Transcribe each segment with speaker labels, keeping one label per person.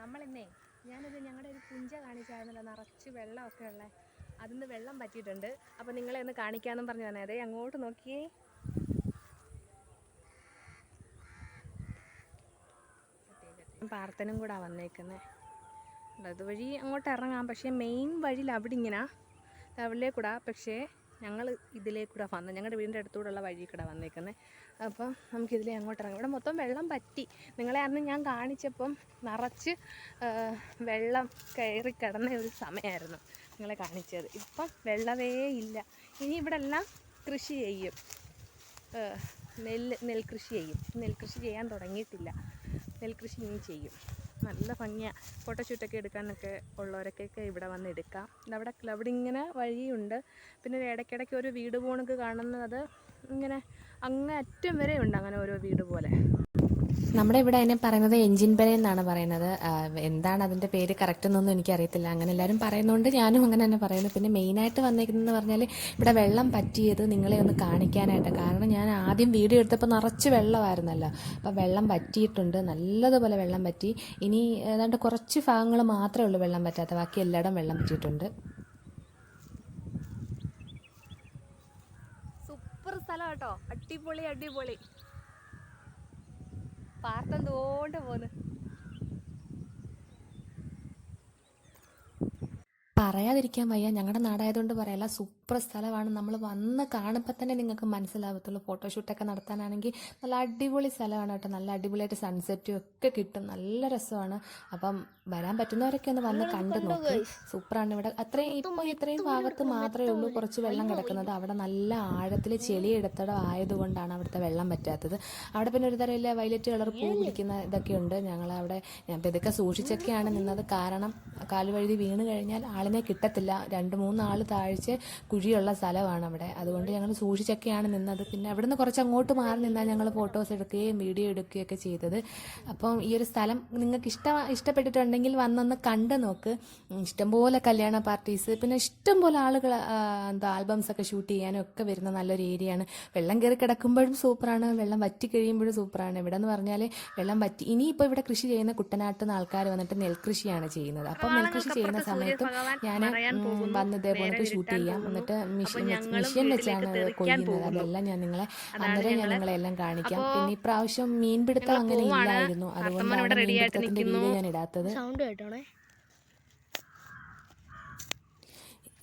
Speaker 1: നമ്മളിന്നേ ഞാനത് ഞങ്ങളുടെ ഒരു പുഞ്ച കാണിച്ചായിരുന്നല്ലോ നിറച്ച് വെള്ളമൊക്കെ ഉള്ളത് അതിന്ന് വെള്ളം പറ്റിയിട്ടുണ്ട്. അപ്പോൾ നിങ്ങളെ ഒന്ന് കാണിക്കാമെന്നും പറഞ്ഞു തന്നെ അതെ അങ്ങോട്ട് നോക്കിയേ. പാർത്തനും കൂടെ വന്നേക്കുന്നത് അതുവഴി അങ്ങോട്ട് ഇറങ്ങാം. പക്ഷേ മെയിൻ വഴിയിൽ അവിടെ ഇങ്ങനെ അവിടെ കൂടാ പക്ഷേ ഞങ്ങൾ ഇതിലേക്കൂടെ വന്ന് ഞങ്ങളുടെ വീടിന്റെ അടുത്തൂടെയുള്ള വഴി കൂടെ വന്നേക്കുന്നത് അപ്പം നമുക്കിതിലേ അങ്ങോട്ട് ഇറങ്ങാം. ഇവിടെ മൊത്തം വെള്ളം പറ്റി. നിങ്ങളെ അന്ന് ഞാൻ കാണിച്ചപ്പം നിറച്ച് വെള്ളം കയറി കിടന്ന ഒരു സമയമായിരുന്നു നിങ്ങളെ കാണിച്ചത്. ഇപ്പം വെള്ളമേ ഇല്ല. ഇനി ഇവിടെ എല്ലാം കൃഷി ചെയ്യും. നെല്ല് നെൽകൃഷി ചെയ്യും. നെൽകൃഷി ചെയ്യാൻ തുടങ്ങിയിട്ടില്ല. നെൽകൃഷി ഇനി ചെയ്യും. നല്ല ഭംഗിയാണ് ഫോട്ടോഷൂട്ടൊക്കെ എടുക്കാനൊക്കെ ഉള്ളവരൊക്കെ ഇവിടെ വന്ന് എടുക്കാം. അവിടെ അവിടെ ഇങ്ങനെ വഴിയുണ്ട്. പിന്നെ ഇടയ്ക്കിടയ്ക്ക് ഒരു വീട് പോണക്ക് കാണുന്നത് ഇങ്ങനെ അങ്ങേ അറ്റം വരെ ഉണ്ട് അങ്ങനെ ഓരോ വീട് പോലെ.
Speaker 2: നമ്മുടെ ഇവിടെ അതിനെ പറയുന്നത് എഞ്ചിൻ ബല എന്നാണ് പറയുന്നത്. എന്താണ് അതിന്റെ പേര് കറക്റ്റ് എന്നൊന്നും എനിക്കറിയത്തില്ല. അങ്ങനെ എല്ലാവരും പറയുന്നതുകൊണ്ട് ഞാനും അങ്ങനെ തന്നെ പറയുന്നു. പിന്നെ മെയിനായിട്ട് വന്നേക്കുന്നതെന്ന് പറഞ്ഞാൽ ഇവിടെ വെള്ളം പറ്റിയത് നിങ്ങളെ ഒന്ന് കാണിക്കാനായിട്ട്. കാരണം ഞാൻ ആദ്യം വീഡിയോ എടുത്തപ്പോൾ നിറച്ച് വെള്ളമായിരുന്നല്ലോ. അപ്പോൾ വെള്ളം പറ്റിയിട്ടുണ്ട്. നല്ലതുപോലെ വെള്ളം പറ്റി. ഇനി ഏതാണ്ട് കുറച്ച് ഭാഗങ്ങൾ മാത്രമേ ഉള്ളൂ വെള്ളം പറ്റാത്ത. ബാക്കി എല്ലായിടം വെള്ളം പറ്റിയിട്ടുണ്ട്.
Speaker 1: സൂപ്പർ സ്ഥലം കേട്ടോ അടിപൊളി അടിപൊളി. പാർത്തം തോണ്ട് പോന്ന്?
Speaker 2: പറയാതിരിക്കാൻ വയ്യ. ഞങ്ങളുടെ നാടായതുകൊണ്ട് പറയാല്ല സൂപ്പർ സ്ഥലമാണ്. നമ്മൾ വന്ന് കാണുമ്പോൾ തന്നെ നിങ്ങൾക്ക് മനസ്സിലാവത്തുള്ളൂ. ഫോട്ടോഷൂട്ടൊക്കെ നടത്താനാണെങ്കിൽ നല്ല അടിപൊളി സ്ഥലമാണ് കേട്ടോ. നല്ല അടിപൊളിയായിട്ട് സൺസെറ്റും ഒക്കെ കിട്ടും. നല്ല രസമാണ്. അപ്പം വരാൻ പറ്റുന്നവരൊക്കെ ഒന്ന് വന്ന് കണ്ടു നോക്കി. സൂപ്പറാണ് ഇവിടെ. അത്രയും ഇപ്പം ഇത്രയും ഭാഗത്ത് മാത്രമേ ഉള്ളൂ കുറച്ച് വെള്ളം കിടക്കുന്നത്. അവിടെ നല്ല ആഴത്തിൽ ചെളി എടുത്തടം ആയതുകൊണ്ടാണ് അവിടുത്തെ വെള്ളം പറ്റാത്തത്. അവിടെ പിന്നെ ഒരു തരമില്ല വയലറ്റ് കളർ പൂ പിടിക്കുന്ന ഇതൊക്കെ ഉണ്ട്. ഞങ്ങൾ അവിടെ ഞാൻ ഇതൊക്കെ സൂക്ഷിച്ചൊക്കെയാണ് നിന്നത്. കാരണം കാലുവഴുതി വീണ് കഴിഞ്ഞാൽ ആളിനെ കിട്ടത്തില്ല. രണ്ട് മൂന്ന് താഴ്ച കുഴിയുള്ള സ്ഥലമാണ് അവിടെ. അതുകൊണ്ട് ഞങ്ങൾ സൂക്ഷിച്ചൊക്കെയാണ് നിന്നത്. പിന്നെ അവിടുന്ന് കുറച്ച് അങ്ങോട്ട് മാറി നിന്നാൽ ഞങ്ങൾ ഫോട്ടോസ് എടുക്കുകയും വീഡിയോ എടുക്കുകയൊക്കെ ചെയ്തത്. അപ്പം ഈ ഒരു സ്ഥലം നിങ്ങൾക്ക് ഇഷ്ട ഇഷ്ടപ്പെട്ടിട്ടുണ്ടെങ്കിൽ വന്നൊന്ന് കണ്ട് നോക്ക്. ഇഷ്ടംപോലെ കല്യാണ പാർട്ടീസ് പിന്നെ ഇഷ്ടംപോലെ ആളുകൾ എന്താ ആൽബംസ് ഒക്കെ ഷൂട്ട് ചെയ്യാനും ഒക്കെ വരുന്ന നല്ലൊരു ഏരിയയാണ് വെള്ളം കയറി കിടക്കുമ്പോഴും സൂപ്പറാണ് വെള്ളം വറ്റി കഴിയുമ്പോഴും സൂപ്പറാണ് ഇവിടെ എന്ന് പറഞ്ഞാൽ വെള്ളം വറ്റി ഇനിയിപ്പോൾ ഇവിടെ കൃഷി ചെയ്യുന്ന കുട്ടനാട്ടിൽ നിന്ന് ആൾക്കാർ വന്നിട്ട് നെൽകൃഷിയാണ് ചെയ്യുന്നത്. അപ്പം നെൽകൃഷി ചെയ്യുന്ന സമയത്തും ഞാൻ വന്ന് ഇതേപോലെ ഷൂട്ട് ചെയ്യാം. എന്നിട്ട് മെഷീൻ മെഷീൻ വെച്ചാണ് കൊയ്യുന്നത്. അതെല്ലാം ഞാൻ നിങ്ങളെ അന്നേരം ഞാൻ നിങ്ങളെ എല്ലാം കാണിക്കാം. പിന്നെ ഇപ്രാവശ്യം മീൻപിടുത്തം അങ്ങനെ ഇല്ലായിരുന്നു. അതുകൊണ്ടാണ് മീൻപിടുത്തത്തിന്റെ വീഡിയോ ഞാൻ ഇടാത്തത്.
Speaker 3: സൗണ്ട് കേട്ടോണേ?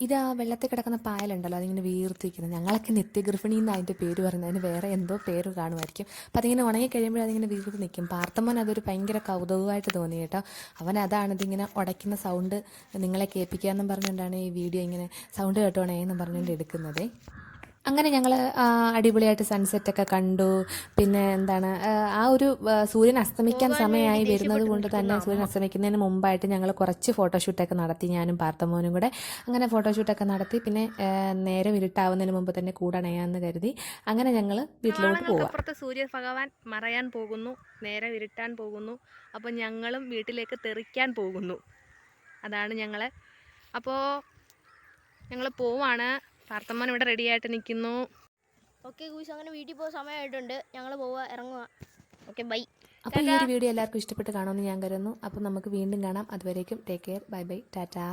Speaker 2: ഇത് ആ വെള്ളത്തിൽ കിടക്കുന്ന പായലുണ്ടല്ലോ അതിങ്ങനെ വീർത്തിരിക്കുന്നത് ഞങ്ങളൊക്കെ നിത്യഗർഭിണി എന്ന് അതിന്റെ പേര് പറയുന്നത്. അതിന് വേറെ എന്തോ പേര് കാണുമായിരിക്കും. അപ്പം അതിങ്ങനെ ഉണങ്ങി കഴിയുമ്പോൾ അതിങ്ങനെ വീർത്ത് നിൽക്കും പാർത്തമ്മൻ അതൊരു ഭയങ്കര കൗതുകമായിട്ട് തോന്നി കേട്ടോ. അവൻ അതാണ് ഇതിങ്ങനെ ഉടയ്ക്കുന്ന സൗണ്ട് നിങ്ങളെ കേൾപ്പിക്കുക എന്നും പറഞ്ഞുകൊണ്ടാണ് ഈ വീഡിയോ ഇങ്ങനെ സൗണ്ട് കേട്ടോണേ എന്നും പറഞ്ഞുകൊണ്ട് എടുക്കുന്നത്. അങ്ങനെ ഞങ്ങൾ അടിപൊളിയായിട്ട് സൺസെറ്റ് ഒക്കെ കണ്ടു. പിന്നെ എന്താണ് ആ, ഒരു സൂര്യൻ അസ്തമിക്കാൻ സമയമായി വരുന്നത് കൊണ്ട് തന്നെ സൂര്യൻ അസ്തമിക്കുന്നതിന് മുമ്പായിട്ട് ഞങ്ങൾ കുറച്ച് ഫോട്ടോഷൂട്ടൊക്കെ നടത്തി. ഞാനും പാർത്തമോനും കൂടെ അങ്ങനെ ഫോട്ടോഷൂട്ടൊക്കെ നടത്തി. പിന്നെ നേരെ നേരം ഇരുട്ടാവുന്നതിന് മുമ്പ് തന്നെ കൂടണയാന്ന് കരുതി അങ്ങനെ ഞങ്ങൾ വീട്ടിലോട്ട് പോകും
Speaker 1: അപ്പുറത്ത് സൂര്യ ഭഗവാൻ മറയാൻ പോകുന്നു നേരെ ഇരുട്ടാൻ പോകുന്നു അപ്പോൾ ഞങ്ങളും വീട്ടിലേക്ക് തെറിക്കാൻ പോകുന്നു. അതാണ് ഞങ്ങൾ അപ്പോൾ ഞങ്ങൾ പോവാണ്. പാർത്തമ്മൻ ഇവിടെ റെഡി ആയിട്ട് നിൽക്കുന്നു
Speaker 3: ഓക്കെ ഗൂസ് അങ്ങനെ വീട്ടിൽ പോകാൻ സമയമായിട്ടുണ്ട്. ഞങ്ങൾ പോവുക ഇറങ്ങുക ഓക്കെ ബൈ
Speaker 2: അപ്പോൾ ഈ ഒരു വീഡിയോ എല്ലാവർക്കും ഇഷ്ടപ്പെട്ട് കാണുമെന്ന് ഞാൻ കരുതുന്നു. അപ്പോൾ നമുക്ക് വീണ്ടും കാണാം. അതുവരേക്കും take care bye bye tata